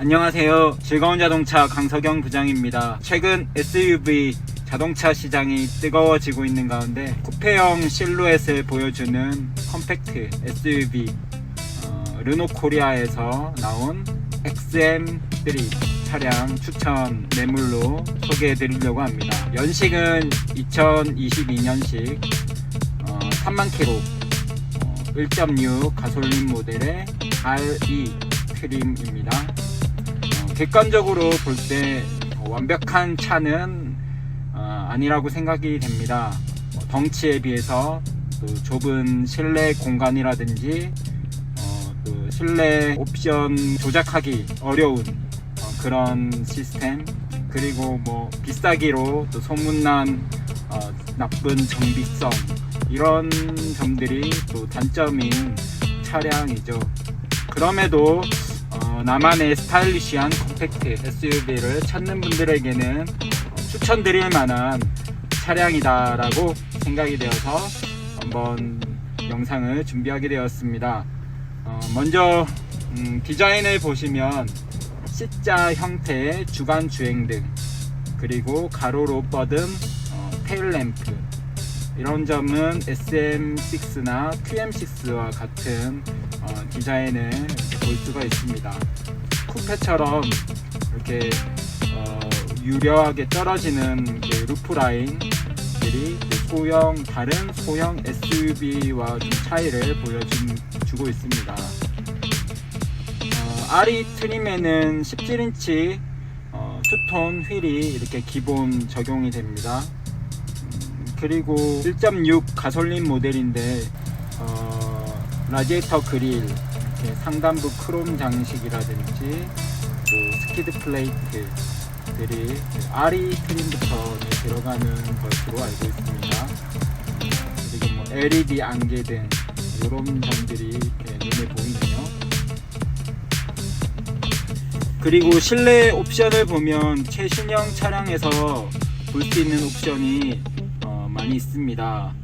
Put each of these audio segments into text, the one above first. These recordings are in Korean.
안녕하세요. 즐거운 자동차 강석영 부장입니다. 최근 SUV 자동차 시장이 뜨거워지고 있는 가운데 쿠페형 실루엣을 보여주는 컴팩트 SUV 어, 르노 코리아에서 나온 XM3 차량 추천 매물로 소개해 드리려고 합니다. 연식은 2022년식 어, 3만 킬로 어, 1.6 가솔린 모델의 RE 트림입니다. 어, 객관적으로 볼 때 완벽한 차는 어, 아니라고 생각이 됩니다. 어, 덩치에 비해서 또 좁은 실내 공간이라든지 어, 또 실내 옵션 조작하기 어려운 어, 그런 시스템 그리고 뭐 비싸기로 또 소문난 어, 나쁜 정비성 이런 점들이 또 단점인 차량이죠. 그럼에도 어, 나만의 스타일리시한 컴팩트 SUV를 찾는 분들에게는 어, 추천드릴 만한 차량이다라고 생각이 되어서 한번 영상을 준비하게 되었습니다. 어, 먼저 음, 디자인을 보시면 C자 형태의 주간 주행등 그리고 가로로 뻗은 어, 테일램프 이런 점은 SM6나 QM6와 같은 어, 디자인을 볼 수가 있습니다. 쿠페처럼 이렇게 어, 유려하게 떨어지는 그 루프 라인들이 그 소형 다른 소형 SUV와 좀 차이를 보여주고 있습니다. 어, RE 트림에는 17인치 어, 투톤 휠이 이렇게 기본 적용이 됩니다. 음, 그리고 1.6 가솔린 모델인데 어, 라디에이터 그릴 상단부 크롬 장식이라든지 또 스키드 플레이트들이 RE 트림부터 들어가는 것으로 알고 있습니다. 그리고 뭐 LED 안개 등 이런 점들이 눈에 보이네요. 그리고 실내 옵션을 보면 최신형 차량에서 볼 수 있는 옵션이 어, 많이 있습니다.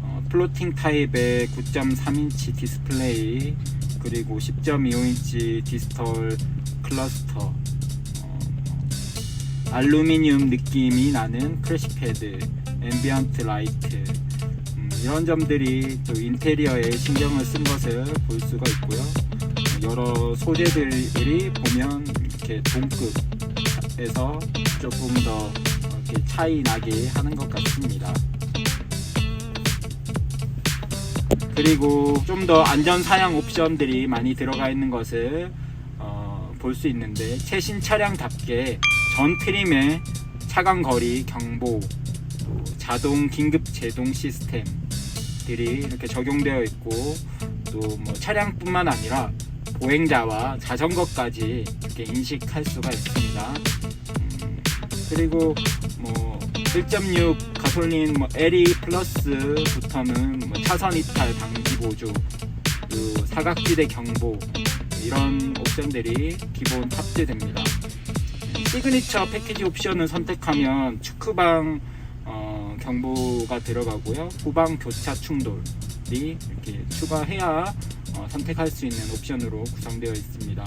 어, 플로팅 타입의 9.3인치 디스플레이 그리고 10.25인치 디지털 클러스터 어, 알루미늄 느낌이 나는 크래시 패드 앰비언트 라이트 음, 이런 점들이 또 인테리어에 신경을 쓴 것을 볼 수가 있고요. 여러 소재들이 보면 이렇게 동급에서 조금 더 차이 나게 하는 것 같습니다. 그리고 좀 더 안전 사양 옵션들이 많이 들어가 있는 것을 어, 볼 수 있는데 최신 차량답게 전 트림에 차간 거리 경보, 또 자동 긴급 제동 시스템들이 이렇게 적용되어 있고 또 뭐 차량뿐만 아니라 보행자와 자전거까지 이렇게 인식할 수가 있습니다. 음, 그리고 뭐 1.6 가솔린 뭐 LE 플러스부터는 뭐 차선 이탈 방지 보조, 그 사각지대 경보 이런 옵션들이 기본 탑재됩니다. 시그니처 패키지 옵션을 선택하면 축구방 어, 경보가 들어가고요. 후방 교차 충돌이 이렇게 추가해야 어, 선택할 수 있는 옵션으로 구성되어 있습니다.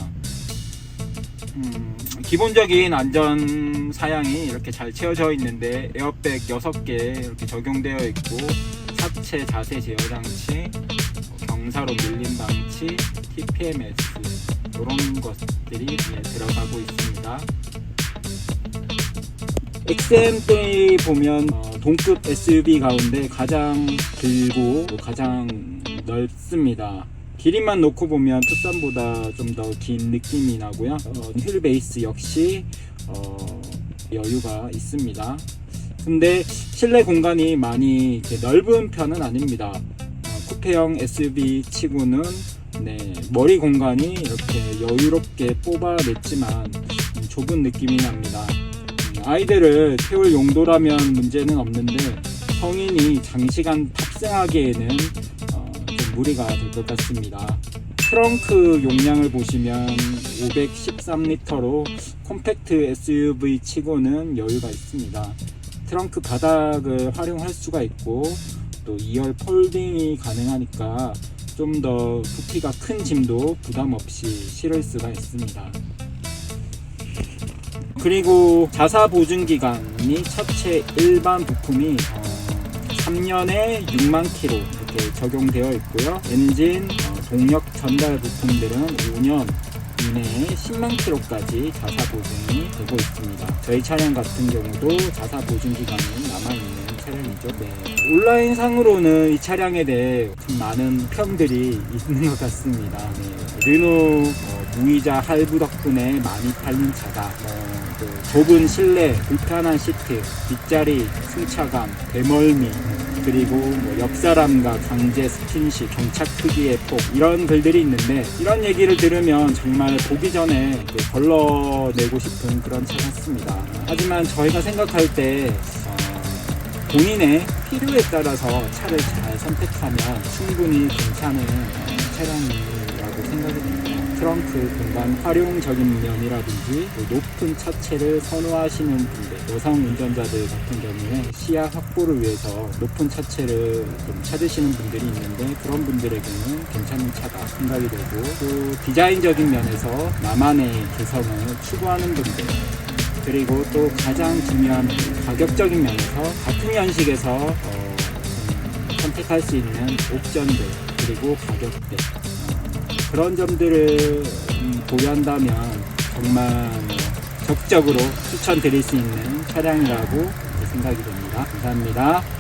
음, 기본적인 안전 사양이 이렇게 잘 채워져 있는데 에어백 6개 이렇게 적용되어 있고 사체 자세 제어 장치, 어, 경사로 밀림 방치, TPMS 이런 것들이 들어가고 있습니다. XM3 보면 어, 동급 SUV 가운데 가장 길고 가장 넓습니다. 길이만 놓고 보면 투싼보다 좀 더 긴 느낌이 나고요. 어, 휠 베이스 역시 어, 여유가 있습니다. 근데 실내 공간이 많이 넓은 편은 아닙니다. 어, 쿠페형 SUV 치고는 네, 머리 공간이 이렇게 여유롭게 뽑아냈지만 음, 좁은 느낌이 납니다. 음, 아이들을 태울 용도라면 문제는 없는데 성인이 장시간 탑승하기에는 어, 좀 무리가 될 것 같습니다. 트렁크 용량을 보시면 513리터로 콤팩트 SUV 치고는 여유가 있습니다. 트렁크 바닥을 활용할 수가 있고 또 2열 폴딩이 가능하니까 좀 더 부피가 큰 짐도 부담 없이 실을 수가 있습니다. 그리고 자사 보증 기간이 차체 일반 부품이 어, 3년에 6만 킬로 이렇게 적용되어 있고요. 엔진 어, 동력 전달 부품들은 5년 이내에 10만 킬로까지 자사 보증이 되고 있습니다. 저희 차량 같은 경우도 자사 보증 기간이 남아 있는 차량이죠. 네. 온라인 상으로는 이 차량에 대해 좀 많은 평들이 있는 것 같습니다. 네. 르노 어, 무이자 할부 덕분에 많이 팔린 차다. 뭐, 그 좁은 실내, 불편한 시트, 뒷자리, 승차감, 대멀미, 그리고 뭐 옆사람과 강제 스킨십, 경착 크기의 폭 이런 글들이 있는데 이런 얘기를 들으면 정말 보기 전에 걸러내고 싶은 그런 차 같습니다. 하지만 저희가 생각할 때 어, 본인의 필요에 따라서 차를 잘 선택하면 충분히 괜찮은 어, 차량이라고 생각이 됩니다. 트렁크 공간 활용적인 면이라든지 또 높은 차체를 선호하시는 분들, 여성 운전자들 같은 경우에 시야 확보를 위해서 높은 차체를 좀 찾으시는 분들이 있는데 그런 분들에게는 괜찮은 차가 생각이 되고 또 디자인적인 면에서 나만의 개성을 추구하는 분들 그리고 또 가장 중요한 가격적인 면에서 같은 연식에서 어, 좀 선택할 수 있는 옵션들 그리고 가격대 어, 그런 점들을 음, 고려한다면 정말 뭐 적극적으로 추천드릴 수 있는 차량이라고 생각이 됩니다. 감사합니다.